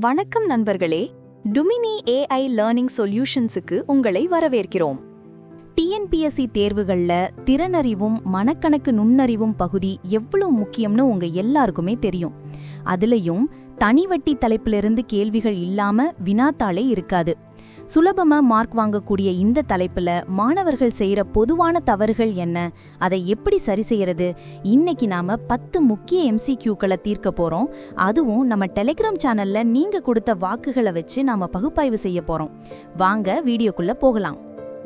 வணக்கம் நண்பர்களே. Duminy AI learning சொல்யூஷன்ஸுக்கு உங்களை வரவேற்கிறோம். டிஎன்பிஎஸ்சி தேர்வுகளில் திறனறிவும் மனக்கணக்கு நுண்ணறிவும் பகுதி எவ்வளோ முக்கியம்னு உங்க எல்லாருக்குமே தெரியும். அதுலயும் தனி வட்டி தலைப்பிலிருந்து கேள்விகள் இல்லாம வினாத்தாளே இருக்காது. சுலபமா மார்க் வாங்கக்கூடிய இந்த தலைப்புல மாணவர்கள் செய்யற பொதுவான தவறுகள் என்ன? அதை எப்படி சரி செய்யறது? இன்னைக்கு நாம பத்து முக்கிய எம்சிக்யூக்களை தீர்க்க போறோம். அதுவும் நம்ம டெலிகிராம் சேனல்ல நீங்க கொடுத்த வாக்குகளை வச்சு நாம பகுப்பாய்வு செய்ய போறோம். வாங்க வீடியோக்குள்ள போகலாம்.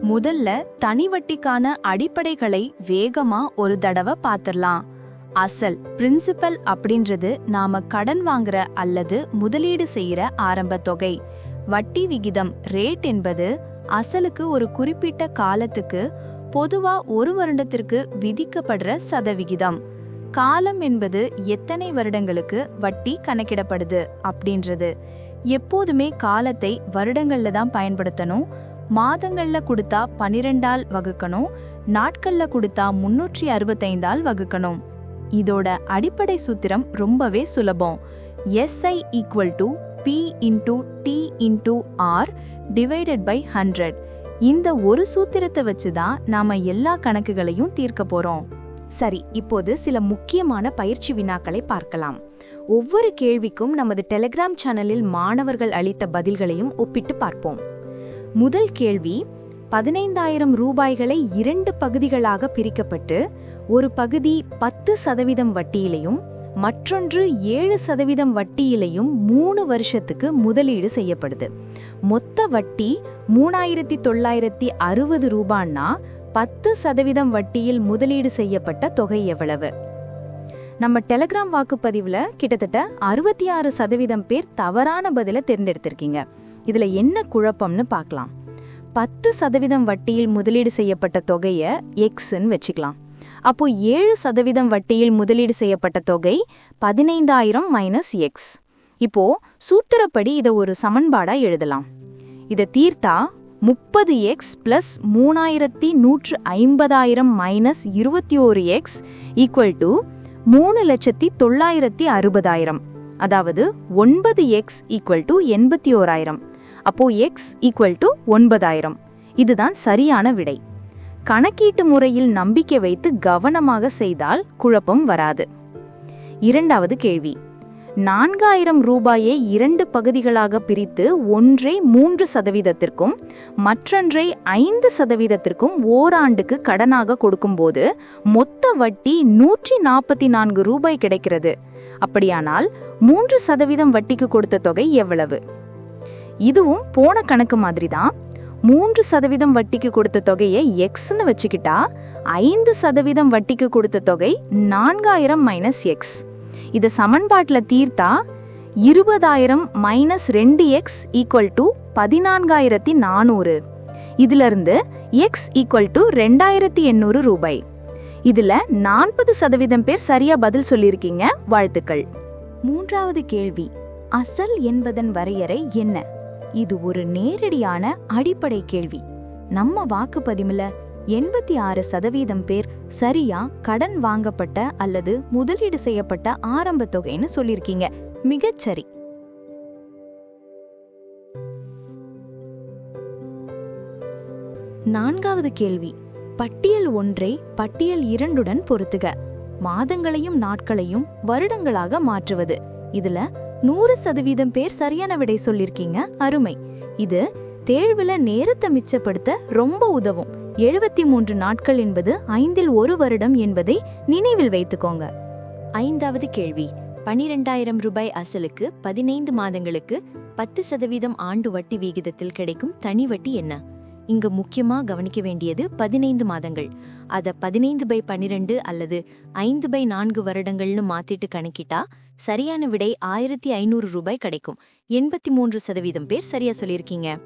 முதல்ல தனிவட்டிக்கான அடிப்படைகளை வேகமா ஒரு தடவை பார்த்துடலாம் அசல் பிரின்சிபல் அப்படின்றது நாம கடன் வாங்குற அல்லது முதலீடு செய்யற ஆரம்ப தொகை. வட்டி விகிதம் ரேட் என்பது அசலுக்கு ஒரு குறிப்பிட்ட காலத்துக்கு பொதுவா ஒரு வருடத்திற்கு விதிக்கப்படுற சதவிகிதம். காலம் என்பது எத்தனை வருடங்களுக்கு வட்டி கணக்கிடப்படுது அப்படின்றது. எப்போதுமே காலத்தை வருடங்கள்ல தான் பயன்படுத்தணும். மாதங்கள்ல கொடுத்தா பனிரெண்டால் வகுக்கணும். நாட்கள்ல கொடுத்தா முன்னூற்றி அறுபத்தைந்தால் வகுக்கணும். இதோட அடிப்படை சூத்திரம் ரொம்பவே சுலபம். SI equal to P into T into R divided by hundred இந்த ஒரு சூத்திரத்தை வச்சு தான் நாம எல்லா கணக்குகளையும் தீர்க்க போறோம். சரி இப்போது சில முக்கியமான பயிற்சி வினாக்களை பார்க்கலாம். ஒவ்வொரு கேள்விக்கும் நமது டெலிகிராம் சேனலில் மாணவர்கள் அளித்த பதில்களையும் ஒப்பிட்டு பார்ப்போம். முதல் கேள்வி பதினைந்தாயிரம் ரூபாய்களை இரண்டு பகுதிகளாக பிரிக்கப்பட்டு ஒரு பகுதி பத்து சதவீதம் வட்டியிலையும் மற்றொன்று ஏழு சதவீதம் வட்டியிலையும் மூணு வருஷத்துக்கு முதலீடு செய்யப்படுது. மொத்த வட்டி மூணாயிரத்தி தொள்ளாயிரத்தி அறுபது ரூபான்னா பத்து சதவீதம் வட்டியில் முதலீடு செய்யப்பட்ட தொகை எவ்வளவு? நம்ம டெலகிராம் வாக்குப்பதிவுல கிட்டத்தட்ட அறுபத்தி ஆறு சதவீதம் பேர் தவறான பதில தேர்ந்தெடுத்திருக்கீங்க. இதுல என்ன குழப்பம்னு பார்க்கலாம். பத்து சதவீதம் வட்டியில் முதலீடு செய்யப்பட்ட தொகையை எக்ஸ்ன்னு வச்சுக்கலாம். அப்போ ஏழு சதவீதம் வட்டியில் முதலீடு செய்யப்பட்ட தொகை பதினைந்தாயிரம் மைனஸ் எக்ஸ் இப்போ சூத்திரப்படி இதை ஒரு சமன்பாடா எழுதலாம். இதை தீர்த்தா முப்பது எக்ஸ் பிளஸ் மூணாயிரத்தி நூற்று ஐம்பதாயிரம் மைனஸ் இருபத்தி ஓரு எக்ஸ் ஈக்குவல் டு மூணு லட்சத்தி தொள்ளாயிரத்தி அறுபதாயிரம். அதாவது ஒன்பது எக்ஸ் ஈக்குவல் டு எண்பத்தி ஓராயிரம். அப்போ எக்ஸ் ஈக்குவல் டு ஒன்பதாயிரம். இதுதான் சரியான விடை. கணக்கீட்டு முறையில் நம்பிக்கை வைத்து கவனமாக செய்தால் குழப்பம் வராது. இரண்டாவது கேள்வி. நான்காயிரம் ரூபாயை இரண்டு பகுதிகளாக பிரித்து ஒன்றை மூன்று சதவீதத்திற்கும் மற்றொன்றை ஐந்து சதவீதத்திற்கும் ஓராண்டுக்கு கடனாக கொடுக்கும்போது மொத்த வட்டி நூற்றி நாற்பத்தி நான்கு ரூபாய் கிடைக்கிறது. அப்படியானால் மூன்று சதவீதம் வட்டிக்கு கொடுத்த தொகை எவ்வளவு? இதுவும் போன கணக்கு மாதிரி தான் மூன்று சதவீதம் வட்டிக்கு கொடுத்த தொகையை எக்ஸ்னு வச்சுக்கிட்டா ஐந்து சதவீதம் வட்டிக்கு கொடுத்த தொகை நான்காயிரம் மைனஸ் எக்ஸ் இதை சமன்பாட்டில் தீர்த்தா இருபதாயிரம் மைனஸ் ரெண்டு எக்ஸ் ஈக்குவல் டு பதினான்காயிரத்தி நானூறு. இதிலிருந்து எக்ஸ் ஈக்குவல் டு ரெண்டாயிரத்தி எண்ணூறு ரூபாய். இதில் நாற்பது சதவீதம் பேர் சரியாக பதில் சொல்லியிருக்கீங்க வாழ்த்துக்கள். மூன்றாவது கேள்வி அசல் என்பதன் வரையறை என்ன? இது ஒரு நேரடியான அடிப்படை கேள்வி. நம்ம வாக்குப்பதிவுல எண்பத்தி ஆறு சதவீதம் பேர் சரியா கடன் வாங்கப்பட்ட அல்லது முதலீடு செய்யப்பட்ட ஆரம்ப தொகைன்னு சொல்லிருக்கீங்க. மிகச்சரி நான்காவது கேள்வி. பட்டியல் ஒன்றை பட்டியல் இரண்டுடன் பொருத்துக. மாதங்களையும் நாட்களையும் வருடங்களாக மாற்றுவது. இதுல நூறு சதவீதம் பேர் சரியான விடை சொல்லியிருக்கீங்க அருமை. இது தேர்வில் நேரத்தை மிச்சப்படுத்த ரொம்ப உதவும். எழுபத்தி மூன்று நாட்கள் என்பது ஐந்தில் ஒரு வருடம் என்பதை நினைவில் வைத்துக்கோங்க. ஐந்தாவது கேள்வி. பனிரெண்டாயிரம் ரூபாய் அசலுக்கு பதினைந்து மாதங்களுக்கு பத்து சதவீதம் ஆண்டு வட்டி விகிதத்தில் கிடைக்கும் தனி வட்டி என்ன? இங்கு முக்கியமா கவனிக்க வேண்டியது பதினைந்து மாதங்கள். அத பதினைந்து பை பனிரெண்டு அல்லது ஐந்து பை நான்கு வருடங்கள்னு மாத்திட்டு கணக்கிட்டா சரியான விடை ஆயிரத்தி ஐநூறு ரூபாய் கிடைக்கும். எண்பத்தி மூன்று சதவீதம் பேர் சரியா சொல்லியிருக்கீங்க.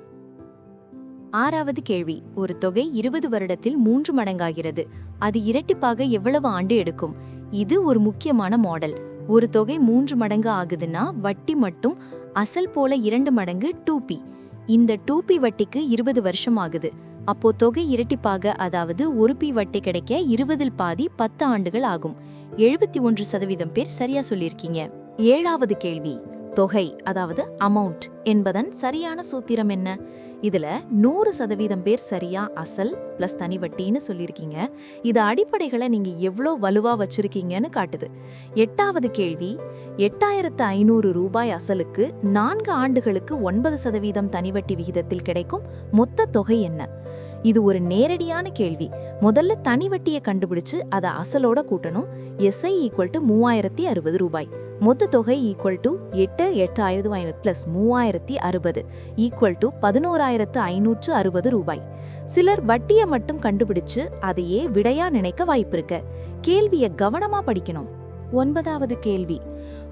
ஆறாவது கேள்வி. ஒரு தொகை இருபது வருடத்தில் மூன்று மடங்காகிறது. அது இரட்டிப்பாக எவ்வளவு ஆண்டு எடுக்கும்? இது ஒரு முக்கியமான மாடல் ஒரு தொகை மூன்று மடங்கு ஆகுதுன்னா வட்டி மட்டும் அசல் போல இரண்டு மடங்கு டூ பி. இந்த டூ பி வட்டிக்கு இருபது வருஷம் ஆகுது அப்போ தொகை இரட்டிப்பாக அதாவது ஒரு பி வட்டி கிடைக்க இருபதில் பாதி பத்து ஆண்டுகள் ஆகும். எழுபத்தி ஒன்று சதவீதம் பேர் சரியா சொல்லியிருக்கீங்க. ஏழாவது கேள்வி தொகை அதாவது அமௌண்ட் என்பதன் சரியான சூத்திரம் என்ன? இதுல நூறு சதவீதம் பேர் சரியா அசல் பிளஸ் தனி வட்டின்னு சொல்லியிருக்கீங்க. இது அடிப்படைகளை நீங்க எவ்வளோ வலுவா வச்சிருக்கீங்கன்னு காட்டுது. எட்டாவது கேள்வி எட்டாயிரத்து ஐநூறு ரூபாய் அசலுக்கு நான்கு ஆண்டுகளுக்கு ஒன்பது சதவீதம் தனிவட்டி விகிதத்தில் கிடைக்கும் மொத்த தொகை என்ன? இது ஒரு நேரடியான கேள்வி. முதல்ல தனி வட்டியை கண்டுபிடிச்சு அதை அசலோட கூட்டணும். எஸ்ஐ ஈக்குவல் டு மூவாயிரத்தி அறுபது ரூபாய். மொத்த தொகை ஈக்குவல் டு எட்டு எட்டாயிரத்து ஐநூறு பிளஸ் மூவாயிரத்தி அறுபது ஈக்குவல் டு பதினோராயிரத்து ஐநூற்று அறுபது ரூபாய். சிலர் வட்டியை மட்டும் கண்டுபிடிச்சு அதையே விடையா நினைக்க வாய்ப்பிருக்க கேள்வியை கவனமா படிக்கணும். ஒன்பதாவது கேள்வி.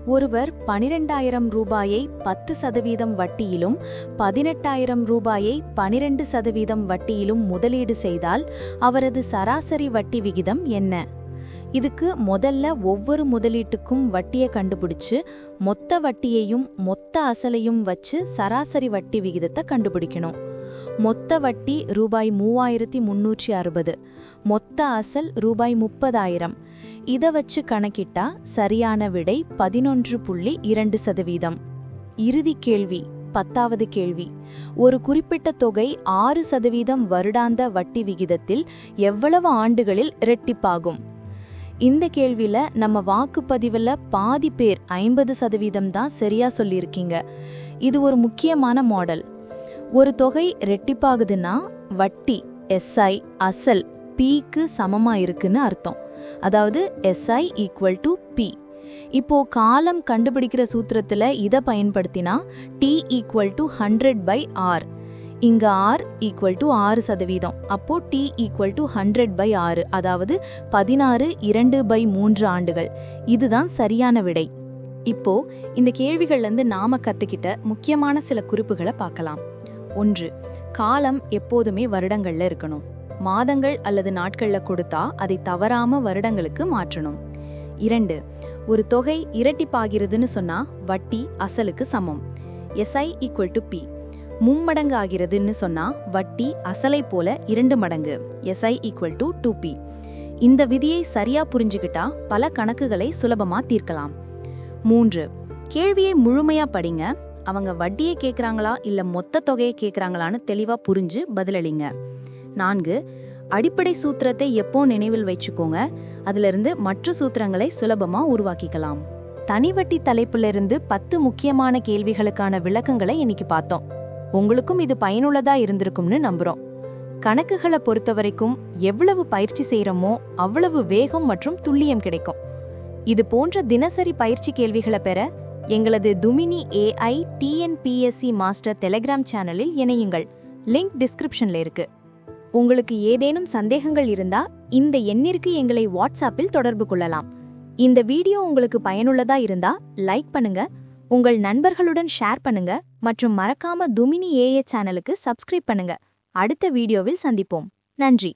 ஒருவர் பனிரெண்டாயிரம் ரூபாயை பத்து சதவீதம் வட்டியிலும் பதினெட்டாயிரம் ரூபாயை பனிரெண்டு சதவீதம் வட்டியிலும் முதலீடு செய்தால் அவரது சராசரி வட்டி விகிதம் என்ன? இதுக்கு முதல்ல ஒவ்வொரு முதலீட்டுக்கும் வட்டியை கண்டுபிடிச்சு மொத்த வட்டியையும் மொத்த அசலையும் வச்சு சராசரி வட்டி விகிதத்தை கண்டுபிடிக்கணும். மொத்த வட்டி ரூபாய் மூவாயிரத்தி முன்னூற்றி அறுபது மொத்த அசல் ரூபாய் முப்பதாயிரம். இதை வச்சு கணக்கிட்டா சரியான விடை பதினொன்று புள்ளி இரண்டு சதவீதம். இறுதி கேள்வி பத்தாவது கேள்வி. ஒரு குறிப்பிட்ட தொகை ஆறு சதவீதம் வருடாந்த வட்டி விகிதத்தில் எவ்வளவு ஆண்டுகளில் இரட்டிப்பாகும்? இந்த கேள்வியில நம்ம வாக்குப்பதிவுல பாதி பேர் ஐம்பது சதவீதம் தான் சரியா சொல்லியிருக்கீங்க. இது ஒரு முக்கியமான மாடல் ஒரு தொகை ரெட்டிப்பாகுதுன்னா வட்டி எஸ்ஐ அசல் பிக்கு சமமா இருக்குன்னு அர்த்தம். அதாவது எஸ்ஐ ஈக்குவல் டு பி இப்போ காலம் கண்டுபிடிக்கிற சூத்திரத்தில் இதை பயன்படுத்தினா T equal to hundred by R இங்க ஆர் ஈக்குவல் டு ஆறு சதவீதம். அப்போ T equal to hundred by ஆறு அதாவது பதினாறு இரண்டு பை மூன்று ஆண்டுகள். இதுதான் சரியான விடை. இப்போ இந்த கேள்விகள்லேருந்து நாம கத்துக்கிட்ட முக்கியமான சில குறிப்புகளை பார்க்கலாம். ஒன்று காலம் எப்போதுமே வருடங்கள்ல இருக்கணும். மாதங்கள் அல்லது நாட்கள்ல கொடுத்தா அதை தவறாம வருடங்களுக்கு மாற்றணும். இரண்டு ஒரு தொகை இரட்டிப்பாகிறதுன்னு சொன்னா வட்டி அசலுக்கு சமம். எஸ்ஐ ஈக்குவல் டு பி மும்மடங்கு ஆகிறதுன்னு சொன்னா வட்டி அசலை போல இரண்டு மடங்கு. SI equal to two P இந்த விதியை சரியா புரிஞ்சுக்கிட்டா பல கணக்குகளை சுலபமா தீர்க்கலாம். மூன்று கேள்வியை முழுமையா படிங்க. அவங்க வட்டியை கேட்குறாங்களா இல்ல மொத்த தொகையை கேட்குறாங்களான்னு தெளிவா புரிஞ்சு பதிலளிங்க. நான்கு அடிப்படை சூத்திரத்தை எப்போ நினைவில் வச்சுக்கோங்க. அதிலிருந்து மற்ற சூத்திரங்களை சுலபமா உருவாக்கிக்கலாம். தனிவட்டி தலைப்பிலிருந்து பத்து முக்கியமான கேள்விகளுக்கான விளக்கங்களை இன்னைக்கு பார்த்தோம். உங்களுக்கும் இது பயனுள்ளதா இருந்திருக்கும்னு நம்புறோம். கணக்குகளை பொறுத்தவரைக்கும் எவ்வளவு பயிற்சி செய்யறோமோ அவ்வளவு வேகம் மற்றும் துல்லியம் கிடைக்கும். இது போன்ற தினசரி பயிற்சி கேள்விகளை பெற எங்களது துமினி ஏஐ டிஎன்பிஎஸ்சி மாஸ்டர் டெலிகிராம் சேனலில் இணையுங்கள். லிங்க் டிஸ்கிரிப்ஷன்ல இருக்கு. உங்களுக்கு ஏதேனும் சந்தேகங்கள் இருந்தா இந்த எண்ணிற்கு எங்களை வாட்ஸ்அப்பில் தொடர்பு கொள்ளலாம். இந்த வீடியோ உங்களுக்கு பயனுள்ளதா இருந்தா லைக் பண்ணுங்க உங்கள் நண்பர்களுடன் ஷேர் பண்ணுங்க மற்றும் மறக்காம துமினி ஏஏ சேனலுக்கு சப்ஸ்கிரைப் பண்ணுங்க. அடுத்த வீடியோவில் சந்திப்போம். நன்றி.